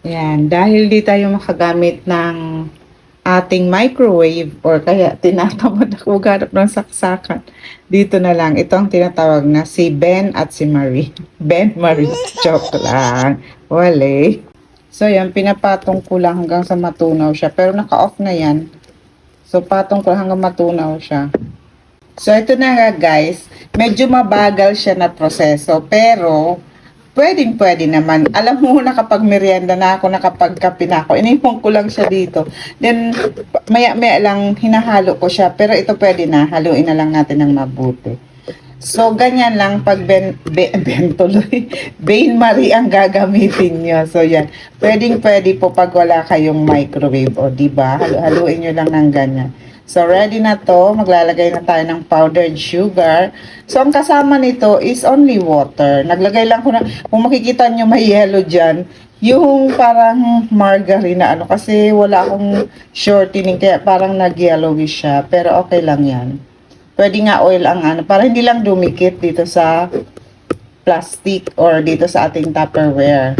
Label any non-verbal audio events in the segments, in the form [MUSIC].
Yan, dahil di tayo makagamit ng ating microwave or kaya tinatamad ako maghanap ng saksakan. Dito na lang. Ito ang tinatawag na si Ben at si Marie. [LAUGHS] Ben, Marie. Joke lang. Wale. So yan, pinapatong ko lang hanggang sa matunaw siya. Pero naka-off na yan. So patong ko hanggang matunaw siya. So ito na nga guys. Medyo mabagal siya na proseso. Pero Pwedeng pwede naman. Alam mo na kapag merienda na ako, nakapagkape na ako, inipon ko lang siya dito. Then, maya maya lang hinahalo ko siya. Pero ito pwede na. Haluin na lang natin ng mabuti. So, ganyan lang pag ben, be, [LAUGHS] ben tuloy. Bain Marie ang gagamitin nyo. So, yan. Pwedeng pwede po pag wala kayong microwave. O, di ba? Halu haluin nyo lang ng ganyan. So, ready na to. Maglalagay na tayo ng powdered sugar. So, ang kasama nito is only water. Naglagay lang ko na, kung makikita nyo may yellow dyan, yung parang margarine na ano, kasi wala akong shortening, kaya parang nag-yellowish siya. Pero okay lang yan. Pwede nga oil ang ano, para hindi lang dumikit dito sa plastic or dito sa ating Tupperware.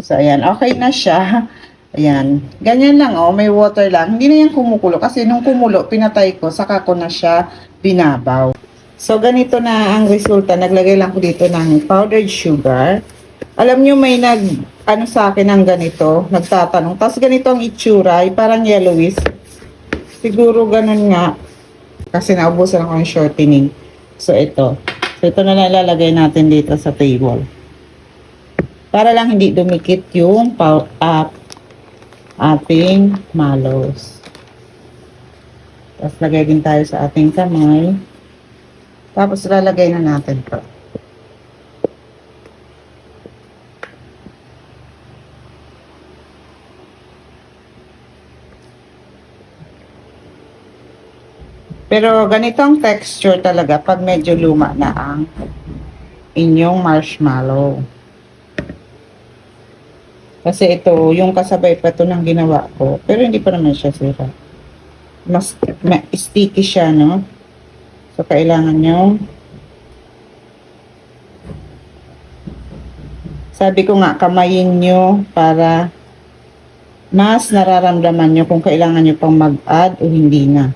So, ayan. Okay na siya. Ayan. Ganyan lang, oh. May water lang. Hindi na yan kumukulo. Kasi nung kumulo, pinatay ko. Saka ko na siya binabaw. So, ganito na ang resulta. Naglagay lang ko dito ng powdered sugar. Alam nyo, may nag, ano sa akin ng ganito, nagtatanong. Tapos ganito ang itsura, ay parang yellowish. Siguro ganun nga. Kasi naubusan ako ng shortening. So, ito. So, ito na lang ilalagay natin dito sa table. Para lang hindi dumikit yung uh, ating malos. Tapos lagay din tayo sa ating kamay. Tapos lalagay na natin to. Pero ganito ang texture talaga pag medyo luma na ang inyong marshmallow. Kasi ito, yung kasabay pa to ng ginawa ko. Pero hindi pa naman siya sira. Mas ma- sticky siya, no? So, kailangan nyo sabi ko nga, kamayin nyo para mas nararamdaman nyo kung kailangan nyo pang mag-add o hindi na.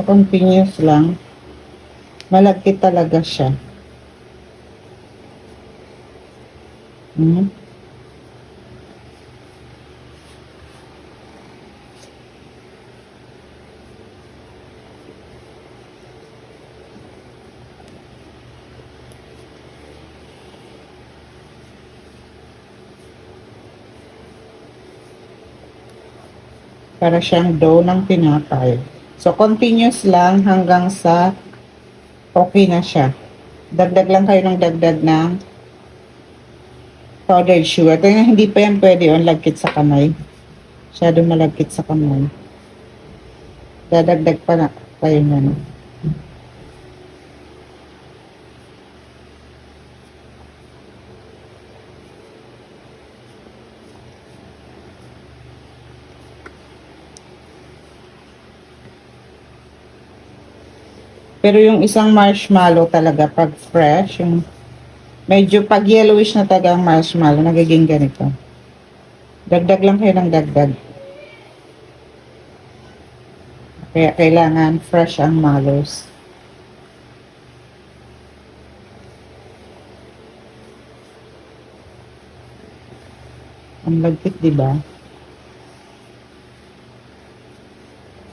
So, continuous lang. Malagkit talaga siya. Hmm. Para siyang dough ng tinapay. So, continuous lang hanggang sa okay na siya. Dagdag lang kayo ng dagdag ng powdered sugar. Yung hindi pa yan pwede yung lagkit sa kamay. Masyado malagkit sa kamay. Dadagdag pa na kayo na. Pero yung isang marshmallow talaga, pag fresh, yung medyo pag yellowish na talaga ang marshmallow, nagiging ganito. Dagdag lang kayo ng dagdag. Kaya kailangan fresh ang mallows. Ang lagkit, di ba?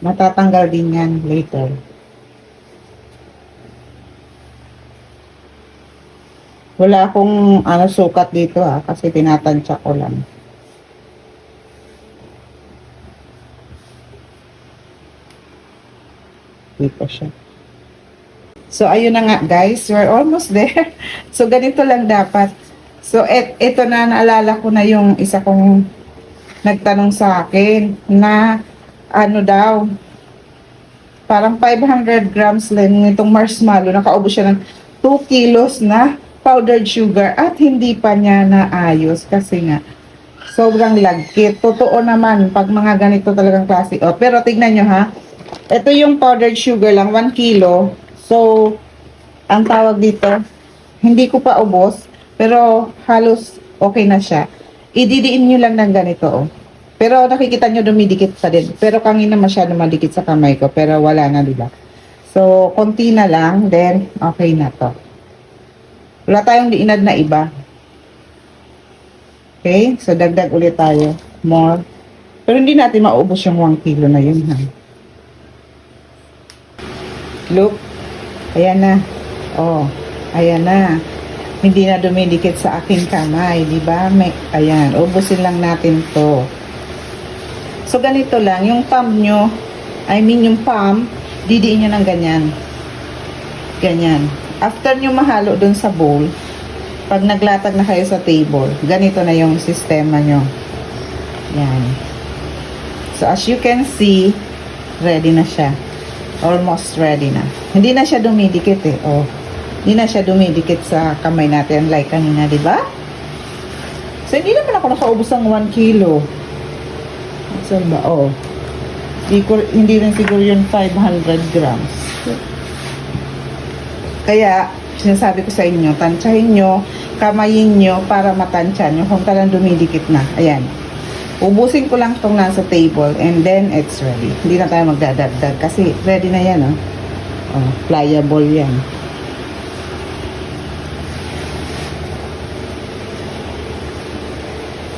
Matatanggal din yan later. Wala akong ano, sukat dito ah, kasi tinatansya ko lang. Dito siya. So, ayun na nga guys, we're almost there. [LAUGHS] So, ganito lang dapat. So, et, ito na, naalala ko na yung isa kong nagtanong sa akin na ano daw, parang 500 grams lang itong marshmallow. Nakaubos siya ng 2 kilos na powdered sugar at hindi pa niya naayos kasi nga sobrang lagkit. Totoo naman pag mga ganito talagang klase. Oh, pero tignan nyo ha. Ito yung powdered sugar lang, 1 kilo. So, ang tawag dito, hindi ko pa ubos, pero halos okay na siya. Ididiin nyo lang ng ganito, oh. Pero nakikita nyo dumidikit pa din. Pero kanina masyado madikit sa kamay ko, pero wala na, di ba? So, konti na lang, then okay na to. Wala tayong diinad na iba. Okay? So, dagdag ulit tayo. More. Pero hindi natin maubos yung 1 kilo na yun, ha? Look. Ayan na. Oh, ayan na. Hindi na dumidikit sa aking kamay, di ba? May, ayan, ubusin lang natin to. So, ganito lang. Yung palm nyo, I mean yung palm, didiin nyo ng ganyan. Ganyan. After nyo mahalo dun sa bowl, pag naglatag na kayo sa table, ganito na yung sistema nyo. Yan. So, as you can see, ready na siya. Almost ready na. Hindi na siya dumidikit eh. Oh. Hindi na siya dumidikit sa kamay natin like kanina, di ba? So, hindi naman ako nakaubos ng 1 kilo. Saan ba? Oh. Hindi, hindi rin siguro yun 500 grams. Kaya, sinasabi ko sa inyo, tansyahin nyo, kamayin nyo para matansya nyo kung talang dumidikit na. Ayan. Ubusin ko lang itong nasa table and then it's ready. Hindi na tayo magdadagdag kasi ready na yan, oh. Oh, pliable yan.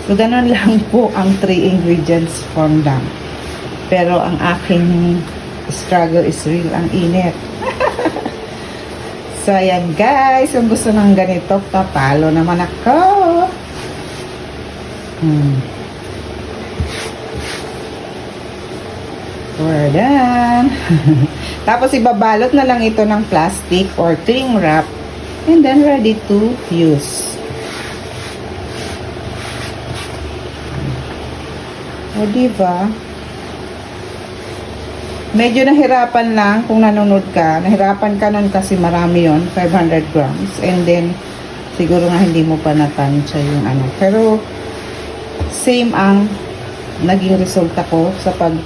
So, ganun [LAUGHS] lang po ang three ingredients form lang. Pero ang aking struggle is real. Ang init. So, ayan guys. Kung gusto ng ganito, papalo naman ako. Hmm. We're done. [LAUGHS] Tapos, ibabalot na lang ito ng plastic or cling wrap. And then, ready to use. O, diba? Medyo nahirapan lang kung nanonood ka. Nahirapan ka nun kasi marami yon 500 grams. And then, siguro nga hindi mo pa natansya yung ano. Pero, same ang naging resulta ko sa pag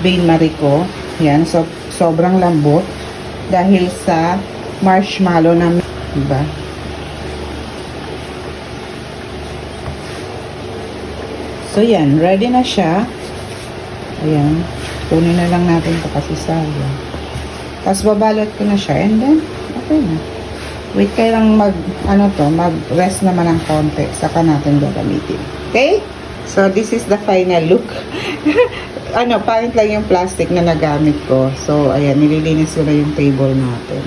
Bain Marie ko. Yan, so, sobrang lambot. Dahil sa marshmallow na, diba? So, yan. Ready na siya. Ayan. Kunin na lang natin ito kasi sayang. Tapos, babalot ko na siya. And then, okay na. Wait kayo lang mag, ano to, mag-rest naman ng konti. Saka natin gagamitin. Okay? So, this is the final look. [LAUGHS] ano, pangit lang yung plastic na nagamit ko. So, ayan, nililinis ko na yung table natin.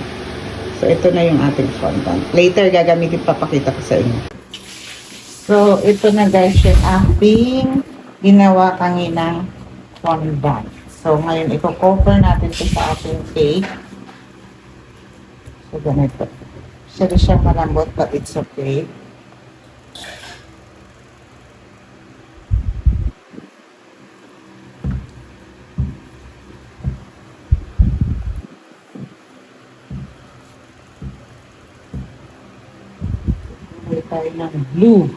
So, ito na yung ating fondant. Later, gagamitin, papakita ko sa inyo. So, ito na guys yung ating ginawa kanginang fondant. So, ngayon, i-cover natin ito sa ating cake. So, ganito. Siya siyang malambot, but it's okay. Bumili tayo ng blue.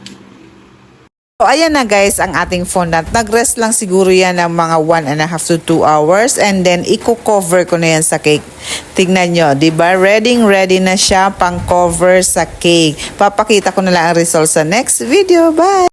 So, ayan na guys ang ating fondant. Nag-rest lang siguro yan ng mga 1 and a half to 2 hours and then i-cover ko na yan sa cake. Tignan nyo, di ba? Ready, ready na siya pang cover sa cake. Papakita ko na lang ang result sa next video. Bye!